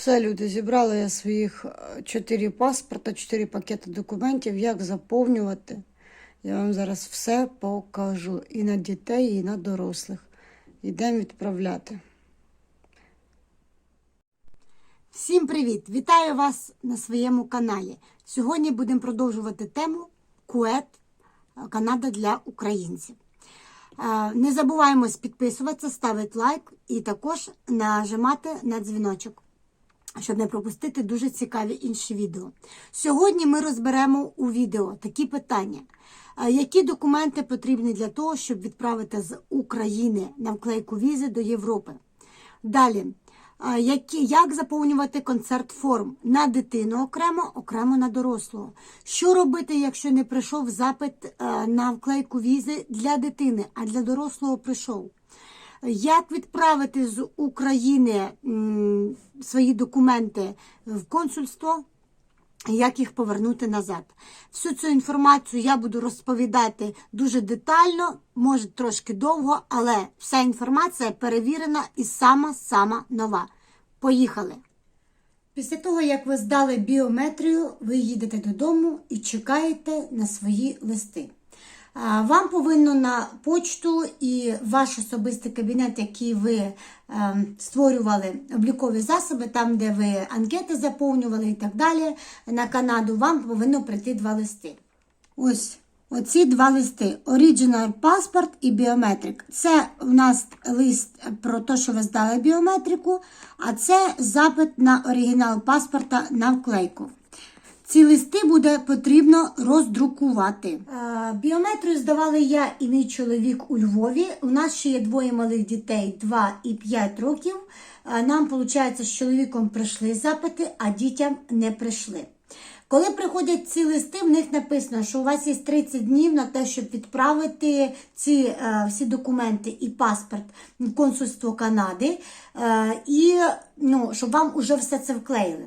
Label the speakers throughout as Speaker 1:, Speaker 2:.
Speaker 1: Все, люди, зібрала я своїх е, чотири паспорта, чотири пакети документів. Як заповнювати? Я вам зараз все покажу. І на дітей, і на дорослих. Йдемо відправляти. Всім привіт! Вітаю вас на своєму каналі. Сьогодні будемо продовжувати тему Кует Канада для українців. Е, Не забуваємось підписуватися, ставити лайк і також нажимати на дзвіночок, щоб не пропустити дуже цікаві інші відео. Сьогодні ми розберемо у відео такі питання. Які документи потрібні для того, щоб відправити з України на вклейку візи до Європи? Далі, які, як заповнювати концерт форм на дитину окремо, окремо на дорослого. Що робити, якщо не прийшов запит на вклейку візи для дитини, а для дорослого прийшов? Як відправити з України свої документи в консульство? Як їх повернути назад? Всю цю інформацію я буду розповідати дуже детально, може трошки довго, але вся інформація перевірена і сама-сама нова. Поїхали! Після того, як ви здали біометрію, ви їдете додому і чекаєте на свої листи. Вам повинно на почту і ваш особистий кабінет, який ви е, створювали облікові засоби, там, де ви анкети заповнювали і так далі, на Канаду, вам повинно прийти два листи. Ось оці два листи: Original Passport і Biometric. Це у нас лист про те, що ви здали біометрику, а це запит на оригінал паспорта на вклейку. Ці листи буде потрібно роздрукувати. Е, Біометрію здавали я і мій чоловік у Львові. У нас ще є двоє малих дітей 2 і 5 років. Е, Нам, виходить, з чоловіком прийшли запити, а дітям не прийшли. Коли приходять ці листи, в них написано, що у вас є 30 днів на те, щоб відправити ці е, всі документи і паспорт в консульство Канади, і ну, щоб вам уже все це вклеїли.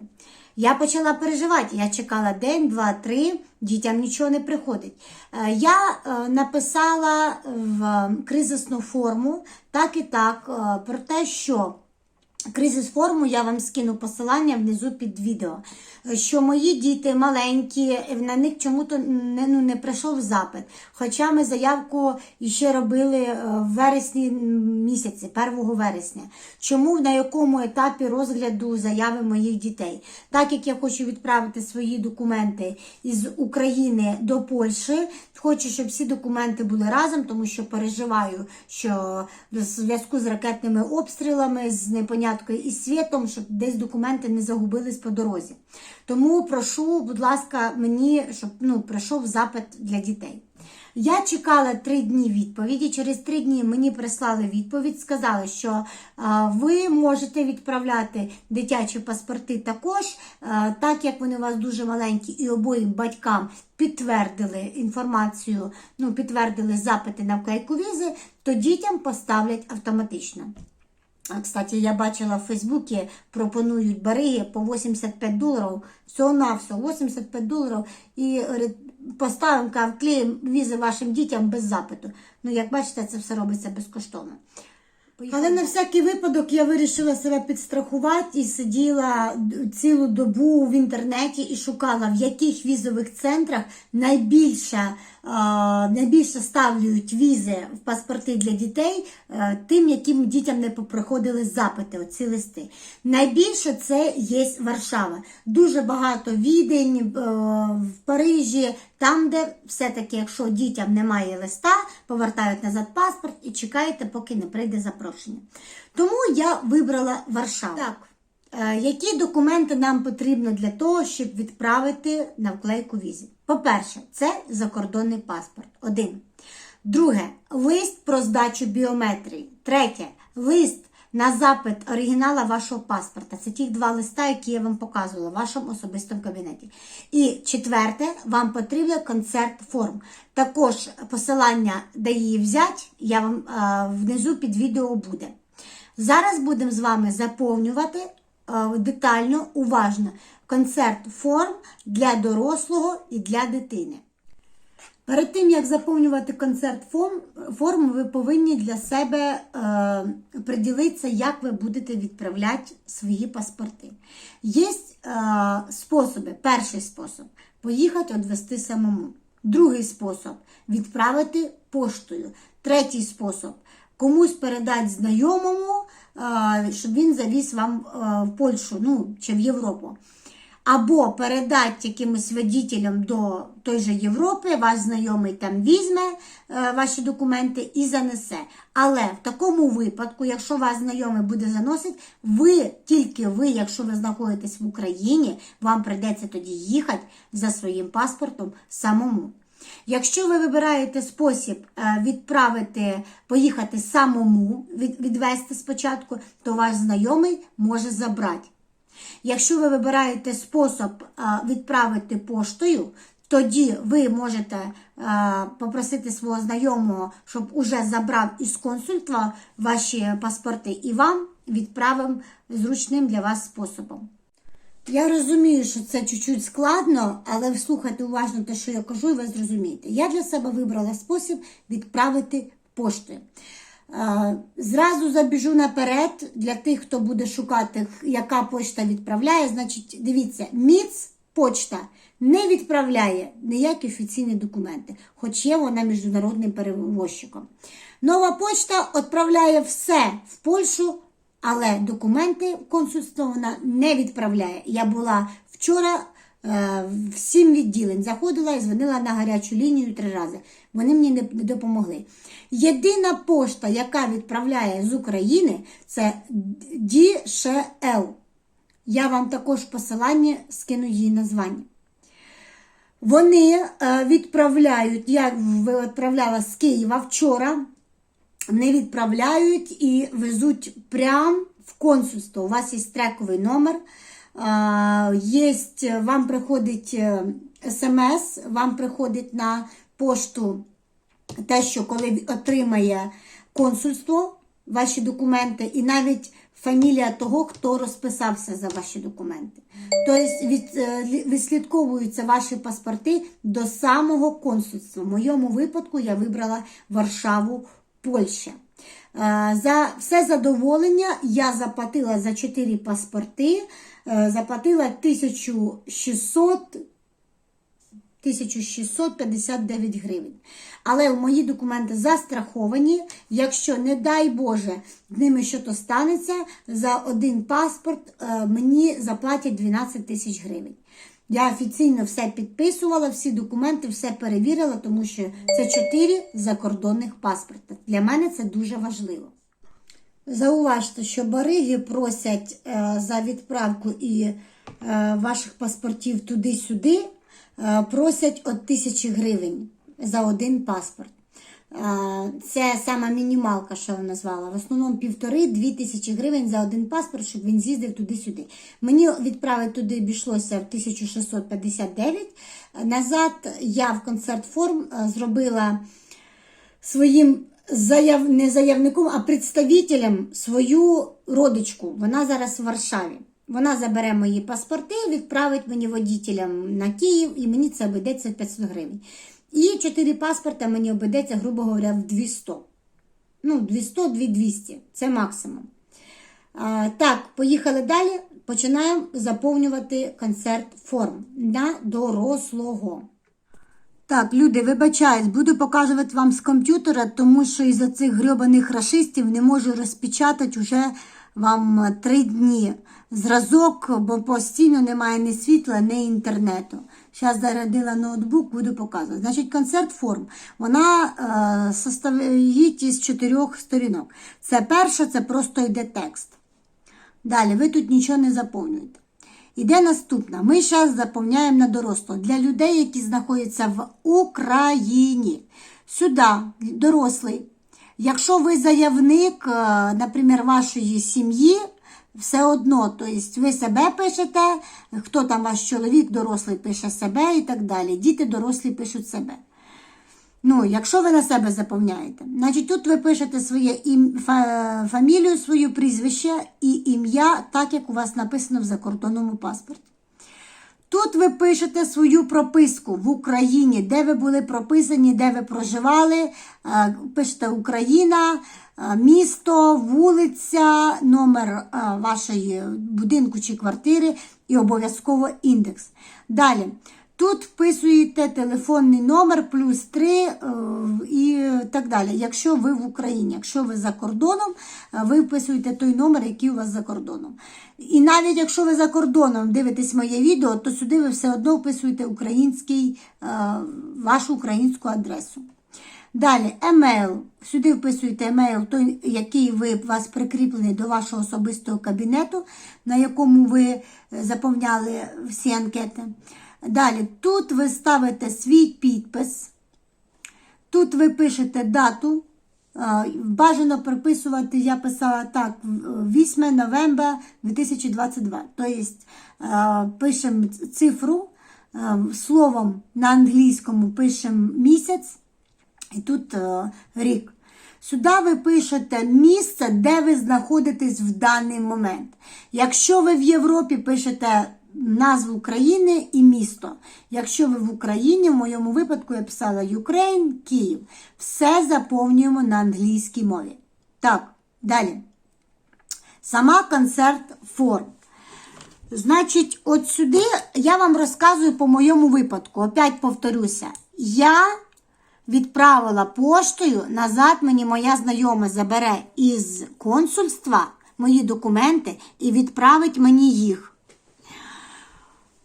Speaker 1: Я почала переживати. Я чекала день, два, три, дітям нічого не приходить. Е, Я е, написала в кризисну форму так і так е, про те, що Кризис форму я вам скину посилання внизу під відео. Що мої діти маленькі, на них чому-то не, ну, не прийшов запит. Хоча ми заявку ще робили е, в вересні місяці, 1 вересня. Чому на якому етапі розгляду заяви моїх дітей? Так як я хочу відправити свої документи із України до Польщі, хочу, щоб всі документи були разом, тому що переживаю, що в зв'язку з ракетними обстрілами, з непоняткою і світом, щоб десь документи не загубились по дорозі. Тому прошу, будь ласка, мені, щоб ну, прийшов запит для дітей. Я чекала три дні відповіді. Через три дні мені прислали відповідь, сказали, що ви можете відправляти дитячі паспорти також, так як вони у вас дуже маленькі, і обоїм батькам підтвердили інформацію, ну підтвердили запити на вклейку візи, то дітям поставлять автоматично. Кстати, я бачила в Фейсбуці, пропонують бариги по 85 доларів, всього на все, 85 доларів, і говорить, поставимо, вклеїмо візи вашим дітям без запиту. Ну, як бачите, це все робиться безкоштовно. Але на всякий випадок я вирішила себе підстрахувати і сиділа цілу добу в інтернеті і шукала, в яких візових центрах найбільше, найбільше ставлюють візи в паспорти для дітей е, тим, яким дітям не поприходили запити, оці листи. Найбільше це є Варшава. Дуже багато відень е, в Парижі, там, де все-таки, якщо дітям немає листа, повертають назад паспорт і чекаєте, поки не прийде запрошення. Тому я вибрала Варшаву. Так. Е, Які документи нам потрібно для того, щоб відправити на вклейку візі? По-перше, це закордонний паспорт. Один. Друге, лист про здачу біометрії. Третє, лист на запит оригінала вашого паспорта. Це ті два листа, які я вам показувала в вашому особистому кабінеті. І четверте, вам потрібен концерт форм. Також посилання, де її взяти, я вам е, внизу під відео буде. Зараз будемо з вами заповнювати е, детально, уважно концерт форм для дорослого і для дитини. Перед тим, як заповнювати концерт форм, форму, ви повинні для себе е, приділитися, як ви будете відправляти свої паспорти. Є е, способи. Перший спосіб поїхати відвести самому. Другий спосіб відправити поштою. Третій спосіб комусь передати знайомому, е, щоб він завіз вам е, в Польщу ну, чи в Європу. Або передати якимось водителям до той же Європи, ваш знайомий там візьме е, ваші документи і занесе. Але в такому випадку, якщо ваш знайомий буде заносити, ви, тільки ви, якщо ви знаходитесь в Україні, вам прийдеться тоді їхати за своїм паспортом самому. Якщо ви вибираєте спосіб е, відправити, поїхати самому, відвести спочатку, то ваш знайомий може забрати. Якщо ви вибираєте спосіб відправити поштою, тоді ви можете попросити свого знайомого, щоб уже забрав із консульства ваші паспорти і вам відправив зручним для вас способом. Я розумію, що це чуть-чуть складно, але слухайте уважно те, що я кажу, і ви зрозумієте. Я для себе вибрала спосіб відправити поштою. Зразу забіжу наперед для тих, хто буде шукати, яка почта відправляє. Значить, дивіться, МІЦ почта не відправляє ніякі офіційні документи, хоч є вона міжнародним перевозчиком. Нова почта відправляє все в Польщу, але документи консульство вона не відправляє. Я була вчора в сім відділень, заходила і дзвонила на гарячу лінію три рази. Вони мені не допомогли. Єдина пошта, яка відправляє з України, це DSL. Я вам також в посиланні скину її названня. Вони е, відправляють, я відправляла з Києва вчора, не відправляють і везуть прямо в консульство. У вас є трековий номер. А, Є, вам приходить е, смс, вам приходить на пошту те, що коли отримає консульство ваші документи, і навіть фамілія того, хто розписався за ваші документи. Тобто від, е, відслідковуються ваші паспорти до самого консульства. В моєму випадку я вибрала Варшаву, Польща. Е, За все задоволення я заплатила за 4 паспорти, заплатила 1600 1659 гривень. Але мої документи застраховані. Якщо, не дай Боже, з ними щось станеться, за один паспорт е, мені заплатять 12 тисяч гривень. Я офіційно все підписувала, всі документи, все перевірила, тому що це 4 закордонних паспорта. Для мене це дуже важливо. Зауважте, що бариги просять е, за відправку і е, ваших паспортів туди-сюди, е, просять от тисячі гривень за один паспорт. Це сама мінімалка, що я назвала. В основному півтори-дві тисячі гривень за один паспорт, щоб він з'їздив туди-сюди. Мені відправити туди обійшлося в 1659. Назад я в концерт форм е, зробила своїм заяв... не заявником, а представителем свою родичку. Вона зараз в Варшаві. Вона забере мої паспорти, відправить мені водітелям на Київ, і мені це обійдеться в 500 гривень. І 4 паспорта мені обійдеться, грубо говоря, в 200. Ну, 200-2200. Це максимум. А, так, поїхали далі. Починаємо заповнювати концерт форм на дорослого. Так, люди, вибачаюсь, буду показувати вам з комп'ютера, тому що із-за цих грьобаних рашистів не можу розпечатати вже вам три дні зразок, бо постійно немає ні світла, ні інтернету. Зараз зарядила ноутбук, буду показувати. Значить, концерт форм. Вона е, состоїть із чотирьох сторінок. Це перше, це просто йде текст. Далі, ви тут нічого не заповнюєте. Іде наступна. Ми зараз заповняємо на дорослого. Для людей, які знаходяться в Україні. Сюди, дорослий. Якщо ви заявник, е, наприклад, вашої сім'ї, все одно, тобто ви себе пишете, хто там ваш чоловік, дорослий пише себе і так далі. Діти дорослі пишуть себе. Ну, якщо ви на себе заповняєте, значить тут ви пишете своє ім, фа, фамілію, своє прізвище і ім'я, так як у вас написано в закордонному паспорті. Тут ви пишете свою прописку в Україні, де ви були прописані, де ви проживали. Е, Пишете Україна, е, місто, вулиця, номер е, вашої будинку чи квартири і обов'язково індекс. Далі. Тут вписуєте телефонний номер плюс 3 е, і так далі. Якщо ви в Україні, якщо ви за кордоном, е, ви вписуєте той номер, який у вас за кордоном. І навіть якщо ви за кордоном дивитесь моє відео, то сюди ви все одно вписуєте український, е, вашу українську адресу. Далі, емейл. Сюди вписуєте емейл, той, який ви вас прикріплений до вашого особистого кабінету, на якому ви заповняли всі анкети. Далі, тут ви ставите свій підпис. Тут ви пишете дату. Бажано приписувати, я писала так, 8 новембра 2022. Тобто пишемо цифру, словом на англійському пишемо місяць, і тут рік. Сюди ви пишете місце, де ви знаходитесь в даний момент. Якщо ви в Європі пишете назву країни і місто. Якщо ви в Україні, в моєму випадку я писала Ukraine, Київ. Все заповнюємо на англійській мові. Так, далі. Сама концерт форм. Значить, от сюди я вам розказую по моєму випадку. Опять повторюся. Я відправила поштою, назад мені моя знайома забере із консульства мої документи і відправить мені їх.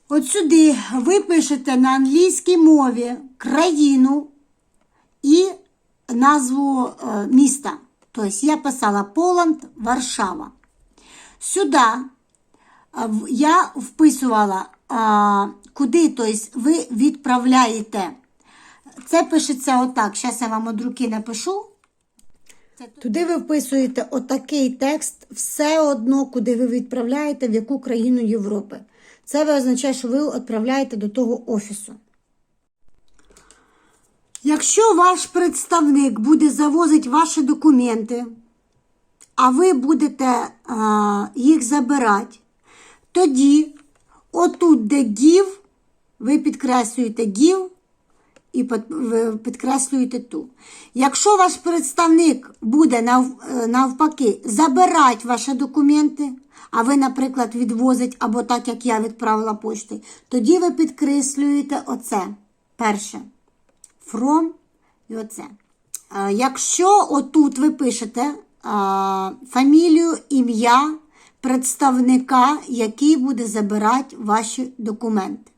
Speaker 1: От сюди ви пишете на англійській мові країну і назву е, міста. Тобто я писала Поланд, Варшава. Сюди е, я вписувала, е, куди тобто, ви відправляєте. Це пишеться отак. Зараз я вам од руки напишу. Туди ви вписуєте отакий текст все одно, куди ви відправляєте, в яку країну Європи. Це означає, що ви відправляєте до того офісу. Якщо ваш представник буде завозити ваші документи, а ви будете їх забирати, тоді отут, де гів, ви підкреслюєте гів і підкреслюєте ту. Якщо ваш представник буде е, навпаки забирати ваші документи, а ви, наприклад, відвозить або так, як я відправила поштою, тоді ви підкреслюєте оце перше. From і оце. Е, Якщо отут ви пишете е, фамілію, ім'я представника, який буде забирати ваші документи.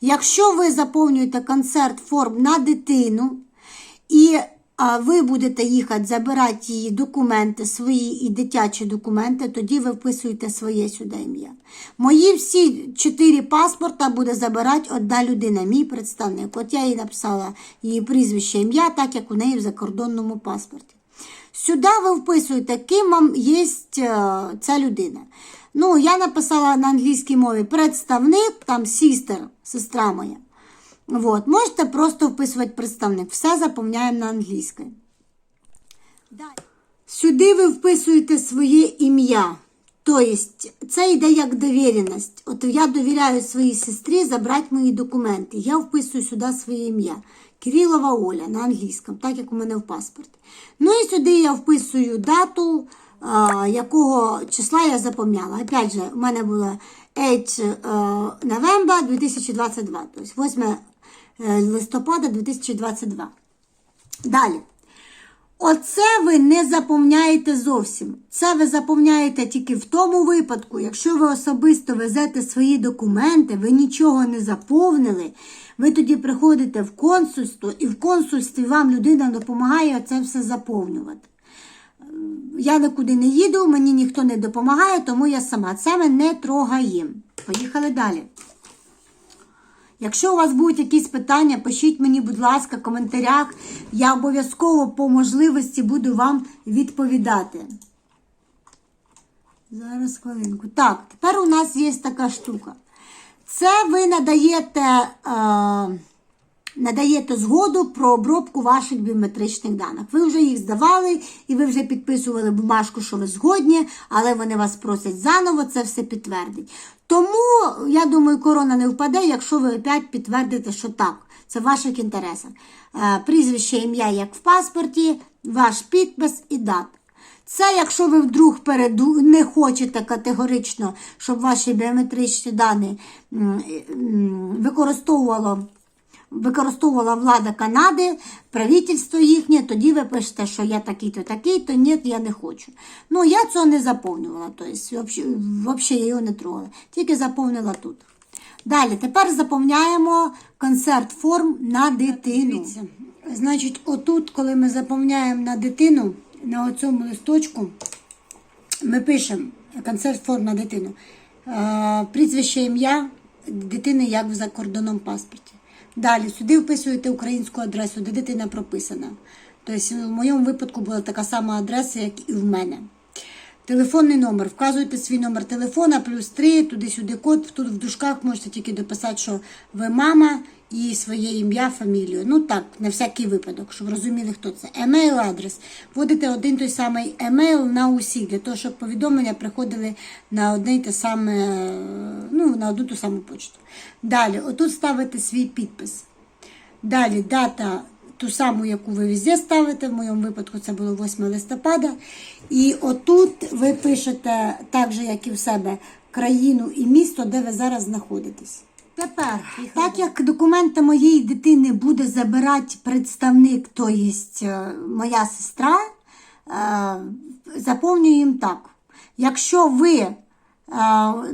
Speaker 1: Якщо ви заповнюєте концерт форм на дитину, і а, ви будете їхати забирати її документи, свої і дитячі документи, тоді ви вписуєте своє сюди ім'я. Мої всі чотири паспорта буде забирати одна людина, мій представник. От я їй написала її прізвище ім'я, так як у неї в закордонному паспорті. Сюди ви вписуєте, ким вам є ця людина. Ну, я написала на англійській мові представник, там сістер, сестра моя. Вот. Можете просто вписувати представник. Все заповняємо на англійській. Сюди ви вписуєте своє ім'я. Тобто, це йде як довіреність. От я довіряю своїй сестрі забрати мої документи. Я вписую сюди своє ім'я. Кирилова Оля на англійському, так як у мене в паспорті. Ну і сюди я вписую дату, якого числа я запам'ятала. Опять же, у мене було 8 новембра 2022, тобто 8 е, листопада 2022. Далі. Оце ви не заповняєте зовсім. Це ви заповняєте тільки в тому випадку, якщо ви особисто везете свої документи, ви нічого не заповнили, ви тоді приходите в консульство, і в консульстві вам людина допомагає це все заповнювати. Я нікуди не їду, мені ніхто не допомагає, тому я сама. Це ми не трогаємо. Поїхали далі. Якщо у вас будуть якісь питання, пишіть мені, будь ласка, в коментарях. Я обов'язково по можливості буду вам відповідати. Зараз хвилинку. Так, тепер у нас є така штука. Це ви надаєте е, надаєте згоду про обробку ваших біометричних даних. Ви вже їх здавали і ви вже підписували бумажку, що ви згодні, але вони вас просять заново це все підтвердить. Тому, я думаю, корона не впаде, якщо ви опять підтвердите, що так, це в ваших інтересах. Е, Прізвище, ім'я, як в паспорті, ваш підпис і дата. Це якщо ви вдруг переду не хочете категорично, щоб ваші біометричні дані використовувало, використовувала влада Канади, правительство їхнє, тоді ви пишете, що я такий-то, такий-то, ні, я не хочу. Ну, я цього не заповнювала, тобто, взагалі я його не трогала, тільки заповнила тут. Далі, тепер заповняємо концерт форм на дитину. Значить, отут, коли ми заповняємо на дитину, на оцьому листочку, ми пишемо концерт форм на дитину. Прізвище ім'я дитини як в закордонному паспорті. Далі сюди вписуєте українську адресу, де дитина прописана. Тобто, в моєму випадку була така сама адреса, як і в мене. Телефонний номер. Вказуєте свій номер телефона, плюс 3, туди-сюди код. Тут в дужках можете тільки дописати, що ви мама і своє ім'я, фамілію. Ну так, на всякий випадок, щоб розуміли, хто це. Емейл адрес. Вводите один той самий емейл на усі, для того, щоб повідомлення приходили на одне й те саме, ну, на одну ту саму почту. Далі, отут ставите свій підпис. Далі дата ту саму, яку ви везде ставите. В моєму випадку це було 8 листопада. І отут ви пишете так же, як і в себе, країну і місто, де ви зараз знаходитесь. Тепер, так як документи моєї дитини буде забирати представник, то є моя сестра, е, заповнюємо так. Якщо ви е,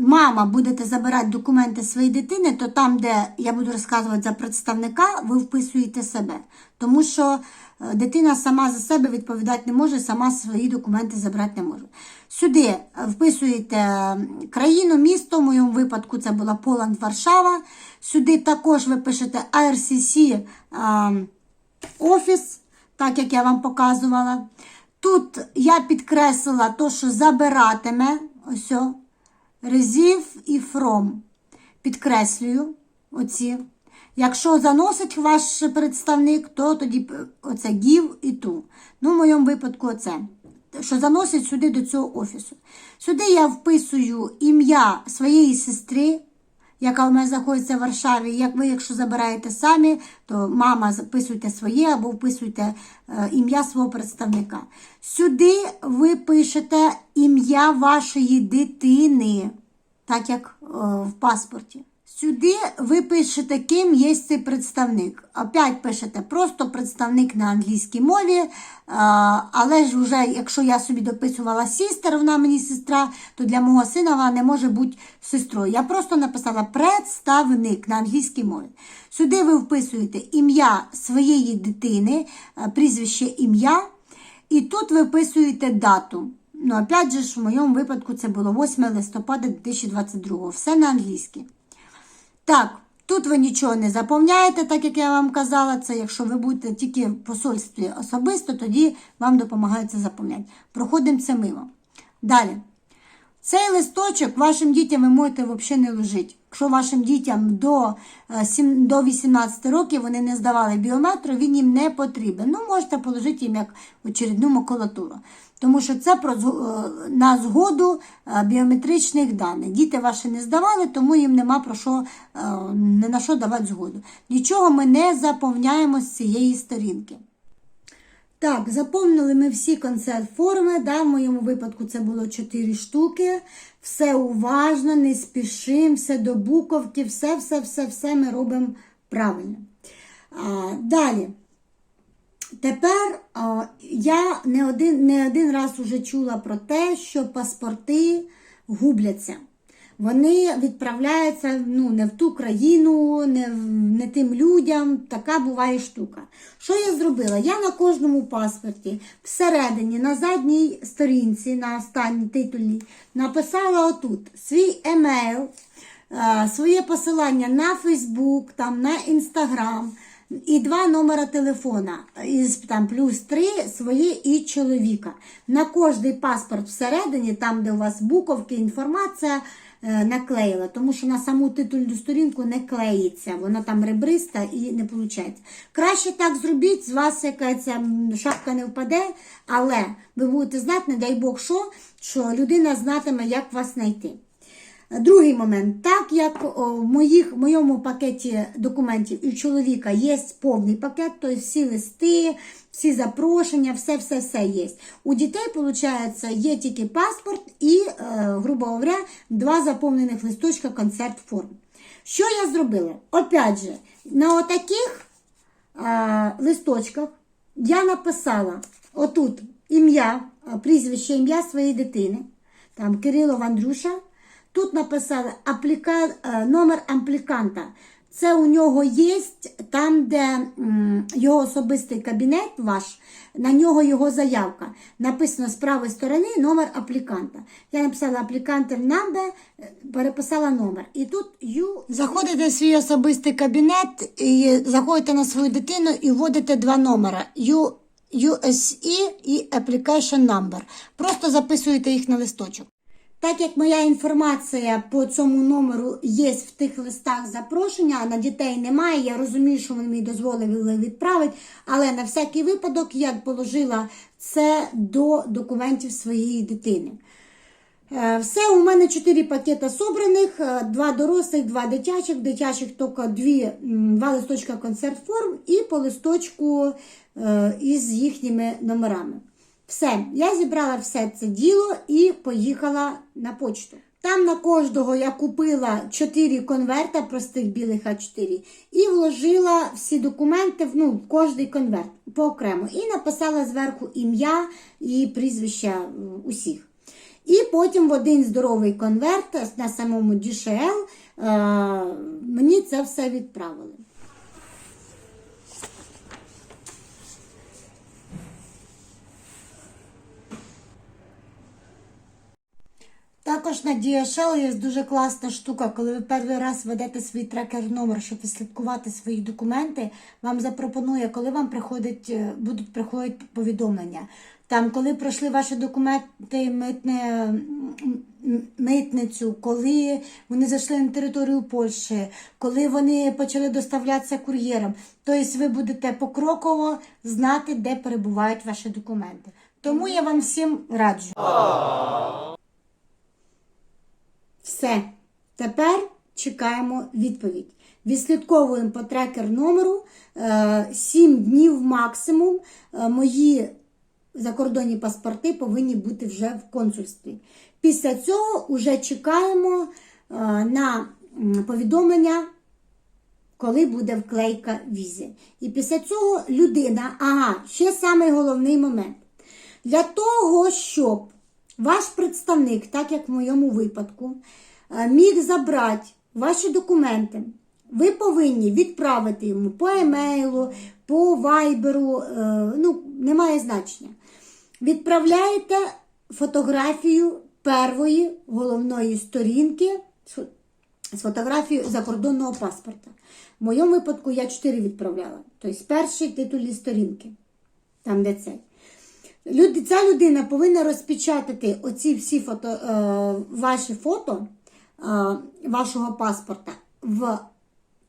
Speaker 1: мама будете забирати документи своєї дитини, то там, де я буду розказувати за представника, ви вписуєте себе. Тому що е, дитина сама за себе відповідати не може, сама свої документи забрати не може. Сюди е, вписуєте країну, місто, в моєму випадку це була Поланд, Варшава. Сюди також ви пишете IRCC е, офіс, так як я вам показувала. Тут я підкреслила то, що забиратиме, ось, резів і from. Підкреслюю оці. Якщо заносить ваш представник, то тоді оце give і ту. Ну, в моєму випадку оце. Що заносить сюди до цього офісу. Сюди я вписую ім'я своєї сестри, яка у мене знаходиться в Варшаві. Як ви, якщо забираєте самі, то мама записуйте своє або вписуйте е, ім'я свого представника. Сюди ви пишете ім'я вашої дитини, так як е, в паспорті. Сюди ви пишете, ким є цей представник. Опять пишете просто представник на англійській мові. Але ж вже, якщо я собі дописувала сістер, вона мені сестра, то для мого сина вона не може бути сестрою. Я просто написала представник на англійській мові. Сюди ви вписуєте ім'я своєї дитини, прізвище ім'я, і тут ви вписуєте дату. Ну, опять же, в моєму випадку це було 8 листопада 2022. Все на англійській. Так, тут ви нічого не заповняєте, так як я вам казала. Це якщо ви будете тільки в посольстві особисто, тоді вам допомагають це заповняти. Проходимо це мимо. Далі. Цей листочок вашим дітям ви можете взагалі не ложити. Якщо вашим дітям до, е, до 18 років вони не здавали біометру, він їм не потрібен. Ну, можете положити їм як очередну макулатуру. Тому що це е, на згоду е, біометричних даних. Діти ваші не здавали, тому їм нема про що, е, не на що давати згоду. Нічого ми не заповняємо з цієї сторінки. Так, заповнили ми всі концерт форми. Да, в моєму випадку це було 4 штуки. Все уважно, не спішимо, все до буковки, все, все, все, все ми робимо правильно. А, далі. Тепер а, я не один, не один раз уже чула про те, що паспорти губляться. Вони відправляються ну, не в ту країну, не, не тим людям. Така буває штука. Що я зробила? Я на кожному паспорті всередині, на задній сторінці, на останній титульній, написала отут свій емейл, е, своє посилання на Фейсбук, там, на Інстаграм і два номера телефона. Із там плюс три своє і чоловіка. На кожний паспорт всередині, там, де у вас буковки, інформація, наклеїла, тому що на саму титульну сторінку не клеїться, вона там ребриста і не виходить. Краще так зробіть, з вас якась шапка не впаде, але ви будете знати, не дай Бог, що, що людина знатиме, як вас знайти. Другий момент, так як в моїх, в моєму пакеті документів у чоловіка є повний пакет, тобто всі листи, всі запрошення, все-все-все є. У дітей, виходить, є тільки паспорт і, е, грубо говоря, два заповнених листочка концерт форм. Що я зробила? Опять же, на отаких а, листочках я написала отут ім'я, прізвище ім'я своєї дитини, там Кирилов Андрюша. Тут написали апліка... е, номер ампліканта. Це у нього є там, де його особистий кабінет ваш, на нього його заявка. Написано з правої сторони номер апліканта. Я написала аплікантер number, е, переписала номер. І тут you... Заходите в свій особистий кабінет, і заходите на свою дитину і вводите два номера. You... USE і Application Number. Просто записуєте їх на листочок. Так як моя інформація по цьому номеру є в тих листах запрошення, а на дітей немає, я розумію, що вони мені дозволили відправити, але на всякий випадок я положила це до документів своєї дитини. Е, Все, у мене 4 пакета собраних, е, два дорослих, два дитячих. Дитячих тільки дві, м, два листочка концерт форм і по листочку е, із їхніми номерами. Все, я зібрала все це діло і поїхала на почту. Там на кожного я купила 4 конверта простих білих А4 і вложила всі документи ну, в кожний конверт поокремо. І написала зверху ім'я і прізвища е, усіх. І потім в один здоровий конверт на самому DHL е, мені це все відправили. Також на DHL є дуже класна штука, коли ви перший раз ведете свій трекер-номер, щоб відслідкувати свої документи, вам запропонує, коли вам приходить, е, будуть приходити повідомлення. Там, коли пройшли ваші документи митне, митницю, коли вони зайшли на територію Польщі, коли вони почали доставлятися кур'єром. Тобто ви будете покроково знати, де перебувають ваші документи. Тому я вам всім раджу. Все. Тепер чекаємо відповідь. Відслідковуємо по трекер номеру 7 днів максимум. Е, Мої закордонні паспорти повинні бути вже в консульстві. Після цього вже чекаємо е, на повідомлення, коли буде вклейка візи. І після цього людина, ага, ще самий головний момент. Для того, щоб ваш представник, так як в моєму випадку, е, міг забрати ваші документи, ви повинні відправити йому по емейлу, по вайберу, е, ну, немає значення. Відправляєте фотографію первої головної сторінки з- фотографією закордонного паспорта. В моєму випадку я 4 відправляла. Тобто перші титульні сторінки, там де цей. Ця людина повинна розпечатати оці всі фото, е, ваші фото е, вашого паспорта в,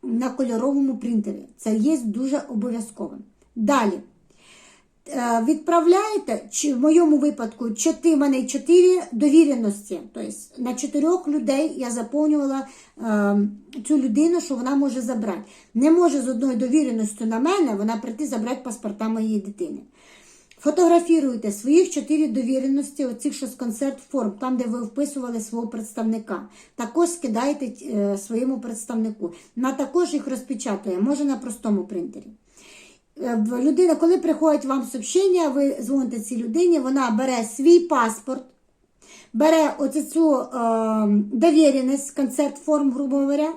Speaker 1: на кольоровому принтері. Це є дуже обов'язковим. Далі. Е, Відправляєте, чи в моєму випадку, в мене чотири довіреності. Тобто на чотирьох людей я заповнювала е, цю людину, що вона може забрати. Не може з одною довіреністю на мене вона прийти забрати паспорта моєї дитини. Фотографіруйте своїх чотири довіреності, оцих що з концерт форм, там, де ви вписували свого представника. Також скидайте е, своєму представнику. На також їх розпечатує, може на простому принтері. Е, Людина, коли приходить вам сообщення, ви дзвоните цій людині, вона бере свій паспорт, бере оцю цю е, довіреність, концерт форм, грубо говоря,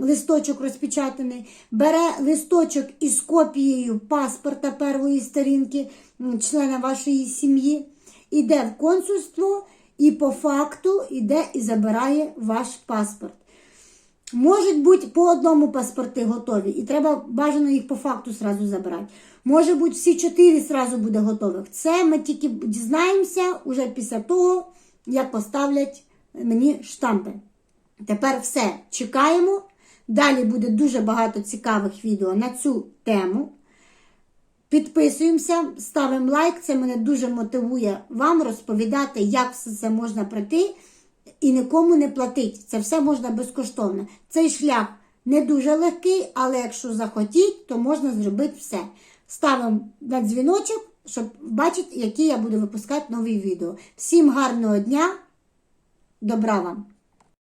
Speaker 1: листочок розпечатаний, бере листочок із копією паспорта першої сторінки члена вашої сім'ї, іде в консульство і по факту іде і забирає ваш паспорт. Можуть бути по одному паспорти готові, і треба бажано їх по факту сразу забрати. Може бути всі чотири сразу буде готових. Це ми тільки дізнаємося уже після того, як поставлять мені штампи. Тепер все, чекаємо. Далі буде дуже багато цікавих відео на цю тему. Підписуємося, ставимо лайк. Це мене дуже мотивує вам розповідати, як все це можна пройти і нікому не платить. Це все можна безкоштовно. Цей шлях не дуже легкий, але якщо захотіть, то можна зробити все. Ставимо на дзвіночок, щоб бачити, які я буду випускати нові відео. Всім гарного дня, добра вам!